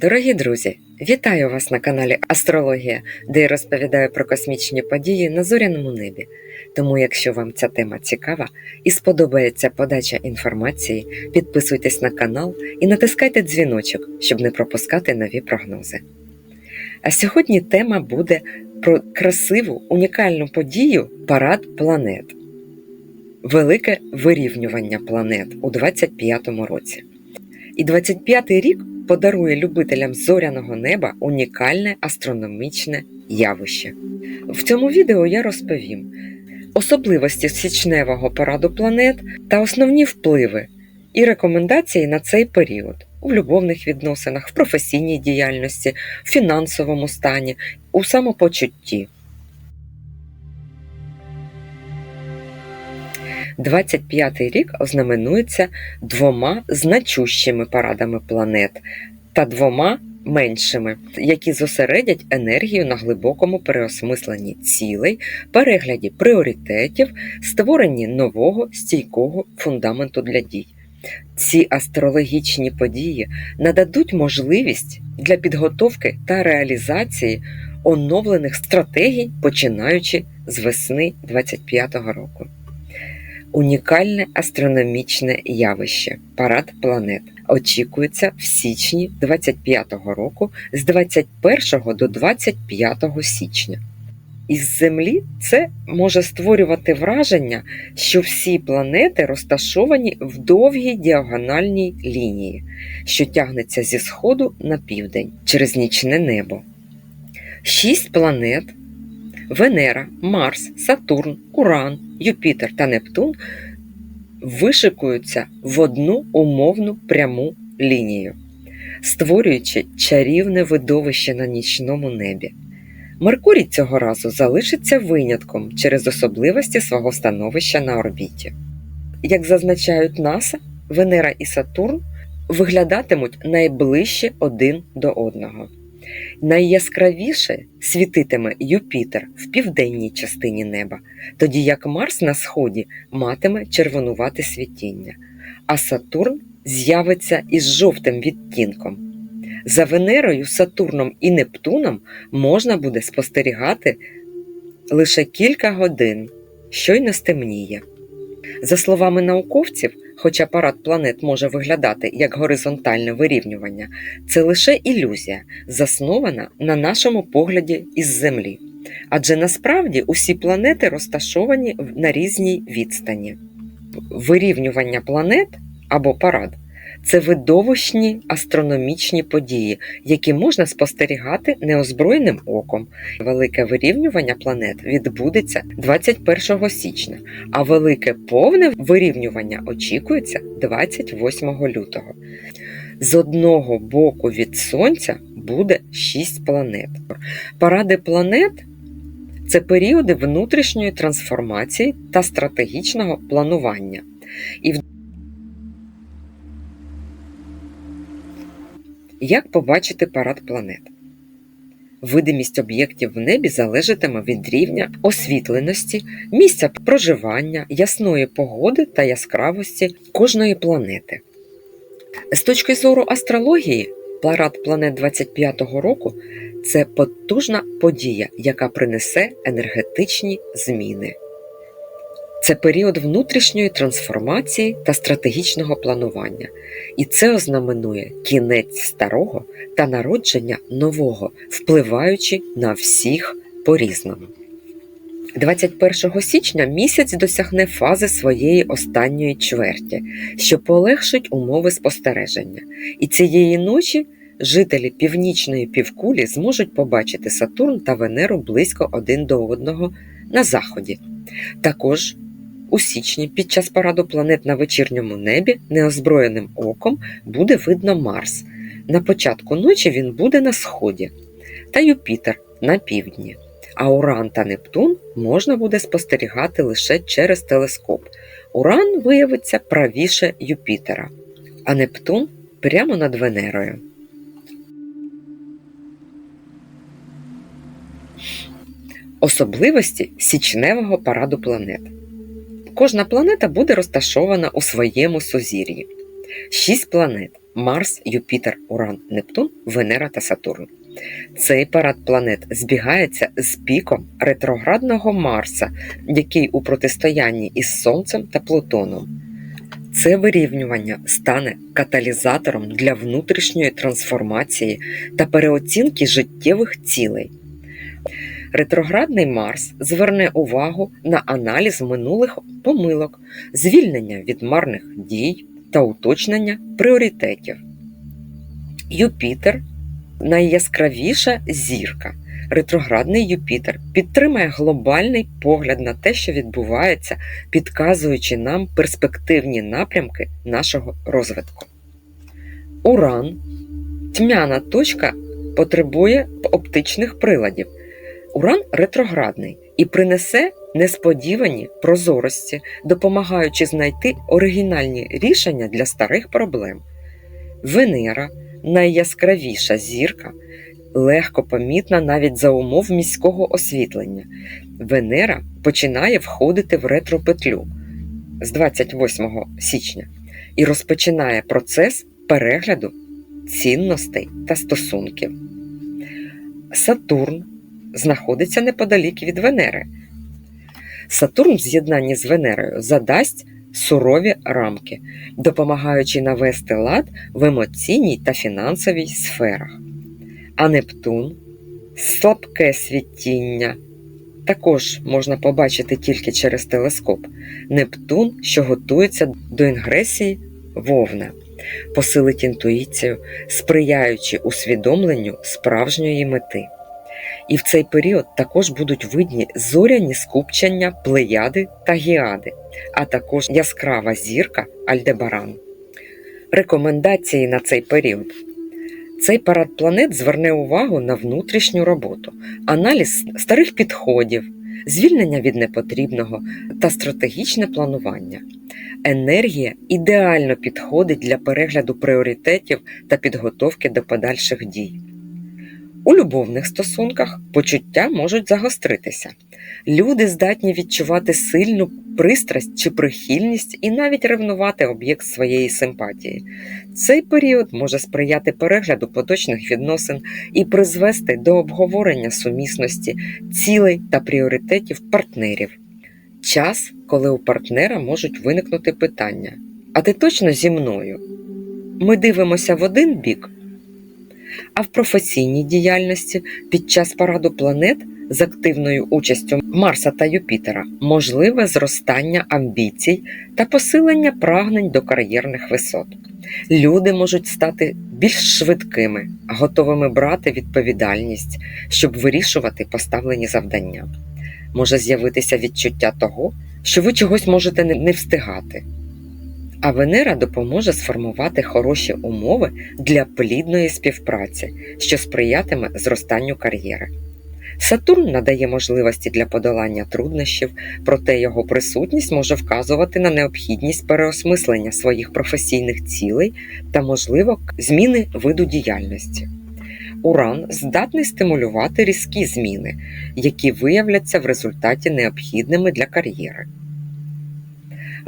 Дорогі друзі, вітаю вас на каналі Астрологія, де я розповідаю про космічні події на зоряному небі. Тому, якщо вам ця тема цікава і сподобається подача інформації, підписуйтесь на канал і натискайте дзвіночок, щоб не пропускати нові прогнози. А сьогодні тема буде про красиву унікальну подію парад планет. Велике вирівнювання планет у 25-му році. І 25-й рік подарує любителям зоряного неба унікальне астрономічне явище. В цьому відео я розповім особливості січневого параду планет та основні впливи і рекомендації на цей період у любовних відносинах, в професійній діяльності, в фінансовому стані, у самопочутті. 25-й рік ознаменується двома значущими парадами планет та двома меншими, які зосередять енергію на глибокому переосмисленні цілей, перегляді пріоритетів, створенні нового стійкого фундаменту для дій. Ці астрологічні події нададуть можливість для підготовки та реалізації оновлених стратегій, починаючи з весни 25-го року. Унікальне астрономічне явище парад планет очікується в січні 25-го року з 21 до 25 січня. Із Землі це може створювати враження, що всі планети розташовані в довгій діагональній лінії, що тягнеться зі сходу на південь через нічне небо. Шість планет Венера, Марс, Сатурн, Уран, Юпітер та Нептун вишикуються в одну умовну пряму лінію, створюючи чарівне видовище на нічному небі. Меркурій цього разу залишиться винятком через особливості свого становища на орбіті. Як зазначають НАСА, Венера і Сатурн виглядатимуть найближче один до одного. Найяскравіше світитиме Юпітер в південній частині неба, тоді як Марс на сході матиме червонувате світіння, а Сатурн з'явиться із жовтим відтінком. За Венерою, Сатурном і Нептуном можна буде спостерігати лише кілька годин, щойно стемніє. За словами науковців, хоча парад планет може виглядати як горизонтальне вирівнювання, це лише ілюзія, заснована на нашому погляді із Землі. Адже насправді усі планети розташовані на різній відстані. Вирівнювання планет або парад це видовищні астрономічні події, які можна спостерігати неозброєним оком. Велике вирівнювання планет відбудеться 21 січня, а велике повне вирівнювання очікується 28 лютого. З одного боку від Сонця буде 6 планет. Паради планет це періоди внутрішньої трансформації та стратегічного планування. І Як побачити парад планет? Видимість об'єктів в небі залежатиме від рівня освітленості, місця проживання, ясної погоди та яскравості кожної планети. З точки зору астрології, парад планет 25-го року це потужна подія, яка принесе енергетичні зміни. Це період внутрішньої трансформації та стратегічного планування, і це ознаменує кінець старого та народження нового, впливаючи на всіх по-різному. 21 січня місяць досягне фази своєї останньої чверті, що полегшить умови спостереження, і цієї ночі жителі північної півкулі зможуть побачити Сатурн та Венеру близько один до одного на заході. Також у січні під час параду планет на вечірньому небі неозброєним оком буде видно Марс. На початку ночі він буде на сході, та Юпітер на півдні. А Уран та Нептун можна буде спостерігати лише через телескоп. Уран виявиться правіше Юпітера, а Нептун прямо над Венерою. Особливості січневого параду планет. Кожна планета буде розташована у своєму сузір'ї. Шість планет Марс, Юпітер, Уран, Нептун, Венера та Сатурн. Цей парад планет збігається з піком ретроградного Марса, який у протистоянні із Сонцем та Плутоном. Це вирівнювання стане каталізатором для внутрішньої трансформації та переоцінки життєвих цілей. Ретроградний Марс зверне увагу на аналіз минулих помилок, звільнення від марних дій та уточнення пріоритетів. Юпітер найяскравіша зірка. Ретроградний Юпітер підтримує глобальний погляд на те, що відбувається, підказуючи нам перспективні напрямки нашого розвитку. Уран тьмяна точка потребує оптичних приладів. Уран ретроградний і принесе несподівані прозорості, допомагаючи знайти оригінальні рішення для старих проблем. Венера найяскравіша зірка, легко помітна навіть за умов міського освітлення. Венера починає входити в ретропетлю з 28 січня і розпочинає процес перегляду цінностей та стосунків. Сатурн знаходиться неподалік від Венери. Сатурн в з'єднанні з Венерою задасть сурові рамки, допомагаючи навести лад в емоційній та фінансовій сферах. А Нептун слабке світіння. Також можна побачити тільки через телескоп. Нептун, що готується до інгресії вовна, посилить інтуїцію, сприяючи усвідомленню справжньої мети. І в цей період також будуть видні зоряні скупчення плеяди та гіади, а також яскрава зірка Альдебаран. Рекомендації на цей період. Цей парад планет зверне увагу на внутрішню роботу, аналіз старих підходів, звільнення від непотрібного та стратегічне планування. Енергія ідеально підходить для перегляду пріоритетів та підготовки до подальших дій. У любовних стосунках почуття можуть загостритися. Люди здатні відчувати сильну пристрасть чи прихильність і навіть ревнувати об'єкт своєї симпатії. Цей період може сприяти перегляду поточних відносин і призвести до обговорення сумісності, цілей та пріоритетів партнерів. Час, коли у партнера можуть виникнути питання: А ти точно зі мною? Ми дивимося в один бік. А в професійній діяльності під час параду планет з активною участю Марса та Юпітера можливе зростання амбіцій та посилення прагнень до кар'єрних висот. Люди можуть стати більш швидкими, готовими брати відповідальність, щоб вирішувати поставлені завдання. Може з'явитися відчуття того, що ви чогось можете не встигати. А Венера допоможе сформувати хороші умови для плідної співпраці, що сприятиме зростанню кар'єри. Сатурн надає можливості для подолання труднощів, проте його присутність може вказувати на необхідність переосмислення своїх професійних цілей та, можливо, зміни виду діяльності. Уран здатний стимулювати різкі зміни, які виявляться в результаті необхідними для кар'єри.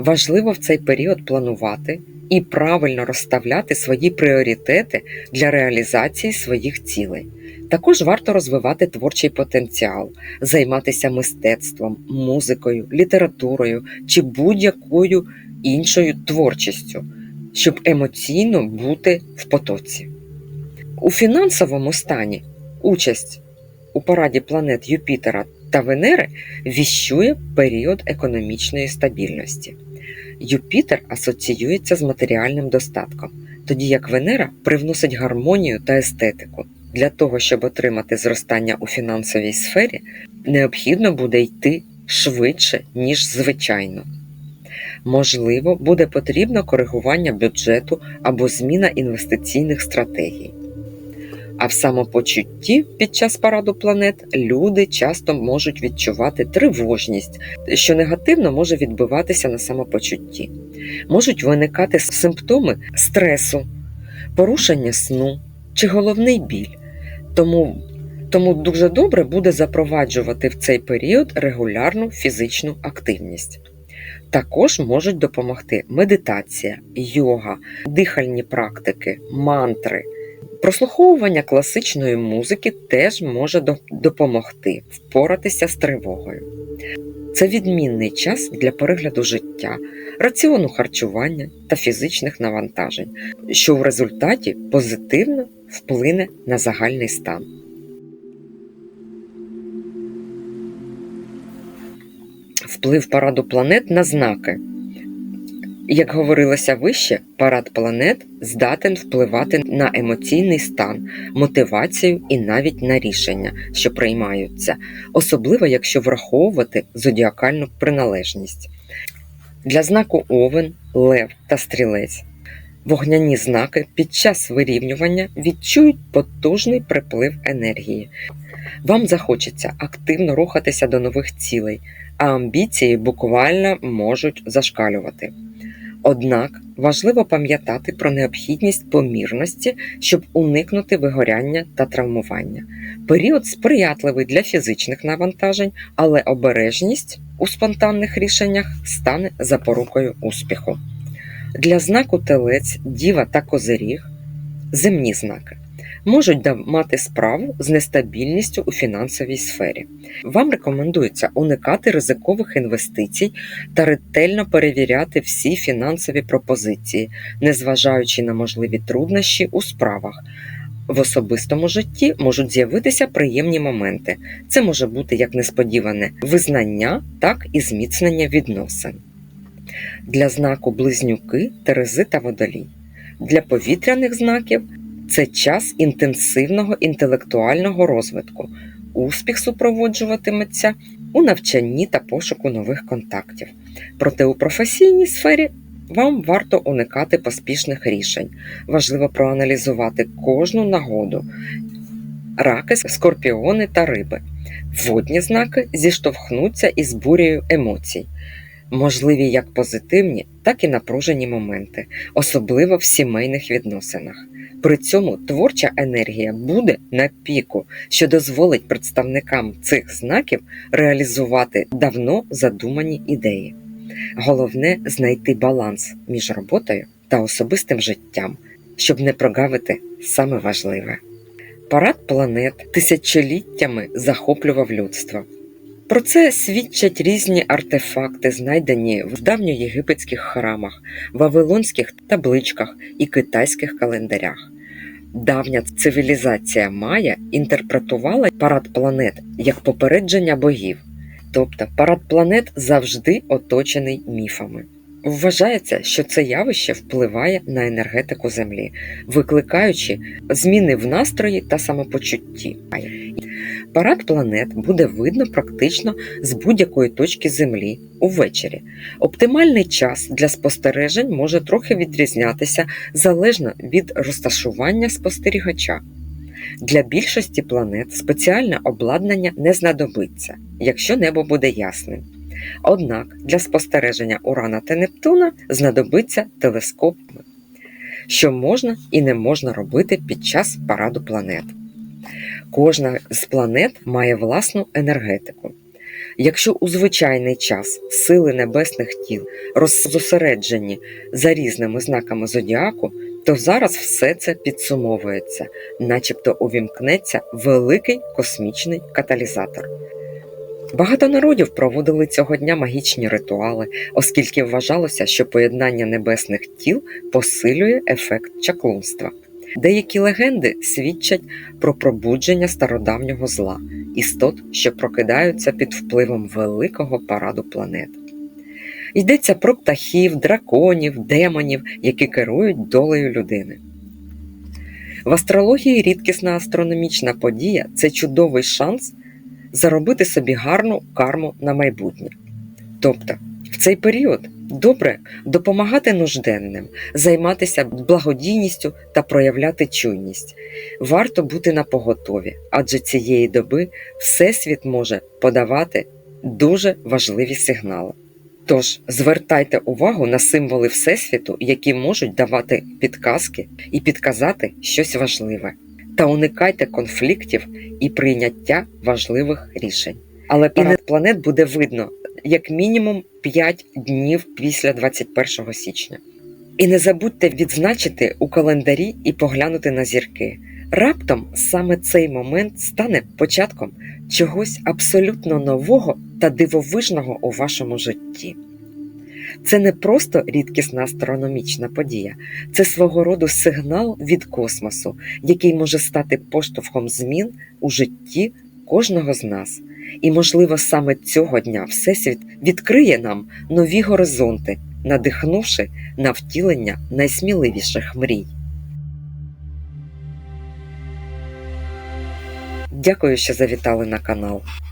Важливо в цей період планувати і правильно розставляти свої пріоритети для реалізації своїх цілей. Також варто розвивати творчий потенціал, займатися мистецтвом, музикою, літературою чи будь-якою іншою творчістю, щоб емоційно бути в потоці. У фінансовому стані участь у параді планет Юпітера та Венери віщує період економічної стабільності. Юпітер асоціюється з матеріальним достатком, тоді як Венера привносить гармонію та естетику. Для того, щоб отримати зростання у фінансовій сфері, необхідно буде йти швидше, ніж звичайно. Можливо, буде потрібно коригування бюджету або зміна інвестиційних стратегій. А в самопочутті під час параду планет люди часто можуть відчувати тривожність, що негативно може відбиватися на самопочутті. Можуть виникати симптоми стресу, порушення сну чи головний біль. Тому тому дуже добре буде запроваджувати в цей період регулярну фізичну активність. Також можуть допомогти медитація, йога, дихальні практики, мантри. Прослуховування класичної музики теж може допомогти впоратися з тривогою. Це відмінний час для перегляду життя, раціону харчування та фізичних навантажень, що в результаті позитивно вплине на загальний стан. Вплив параду планет на знаки. Як говорилося вище, парад планет здатен впливати на емоційний стан, мотивацію і навіть на рішення, що приймаються, особливо якщо враховувати зодіакальну приналежність. Для знаку Овен, Лев та Стрілець вогняні знаки під час вирівнювання відчують потужний приплив енергії. Вам захочеться активно рухатися до нових цілей, а амбіції буквально можуть зашкалювати. Однак важливо пам'ятати про необхідність помірності, щоб уникнути вигоряння та травмування. Період сприятливий для фізичних навантажень, але обережність у спонтанних рішеннях стане запорукою успіху. Для знаку телець, діва та козиріг земні знаки можуть мати справу з нестабільністю у фінансовій сфері. Вам рекомендується уникати ризикових інвестицій та ретельно перевіряти всі фінансові пропозиції, незважаючи на можливі труднощі у справах. В особистому житті можуть з'явитися приємні моменти. Це може бути як несподіване визнання, так і зміцнення відносин. Для знаку близнюки, терези та водолій. Для повітряних знаків це час інтенсивного інтелектуального розвитку. Успіх супроводжуватиметься у навчанні та пошуку нових контактів. Проте у професійній сфері вам варто уникати поспішних рішень. Важливо проаналізувати кожну нагоду. Раки, скорпіони та риби. Водні знаки зіштовхнуться із бурею емоцій. Можливі як позитивні, так і напружені моменти, особливо в сімейних відносинах. При цьому творча енергія буде на піку, що дозволить представникам цих знаків реалізувати давно задумані ідеї. Головне знайти баланс між роботою та особистим життям, щоб не прогавити саме важливе. Парад планет тисячоліттями захоплював людство. Про це свідчать різні артефакти, знайдені в давньоєгипетських храмах, вавилонських табличках і китайських календарях. Давня цивілізація Майя інтерпретувала парад планет як попередження богів, тобто парад планет завжди оточений міфами. Вважається, що це явище впливає на енергетику Землі, викликаючи зміни в настрої та самопочутті. Парад планет буде видно практично з будь-якої точки Землі увечері. Оптимальний час для спостережень може трохи відрізнятися залежно від розташування спостерігача. Для більшості планет спеціальне обладнання не знадобиться, якщо небо буде ясним. Однак для спостереження Урана та Нептуна знадобиться телескоп, що можна і не можна робити під час параду планет. Кожна з планет має власну енергетику. Якщо у звичайний час сили небесних тіл роззосереджені за різними знаками зодіаку, то зараз все це підсумовується, начебто увімкнеться великий космічний каталізатор. Багато народів проводили цього дня магічні ритуали, оскільки вважалося, що поєднання небесних тіл посилює ефект чаклунства. Деякі легенди свідчать про пробудження стародавнього зла, істот, що прокидаються під впливом великого параду планет. Йдеться про птахів, драконів, демонів, які керують долею людини. В астрології рідкісна астрономічна подія це чудовий шанс заробити собі гарну карму на майбутнє. Тобто, в цей період добре допомагати нужденним, займатися благодійністю та проявляти чуйність. Варто бути на поготові, адже цієї доби Всесвіт може подавати дуже важливі сигнали. Тож звертайте увагу на символи Всесвіту, які можуть давати підказки і підказати щось важливе, та уникайте конфліктів і прийняття важливих рішень. Але парад планет буде видно як мінімум 5 днів після 21 січня. І не забудьте відзначити у календарі і поглянути на зірки. Раптом саме цей момент стане початком чогось абсолютно нового та дивовижного у вашому житті. Це не просто рідкісна астрономічна подія, це свого роду сигнал від космосу, який може стати поштовхом змін у житті кожного з нас. І, можливо, саме цього дня Всесвіт відкриє нам нові горизонти, надихнувши на втілення найсміливіших мрій. Дякую, що завітали на канал.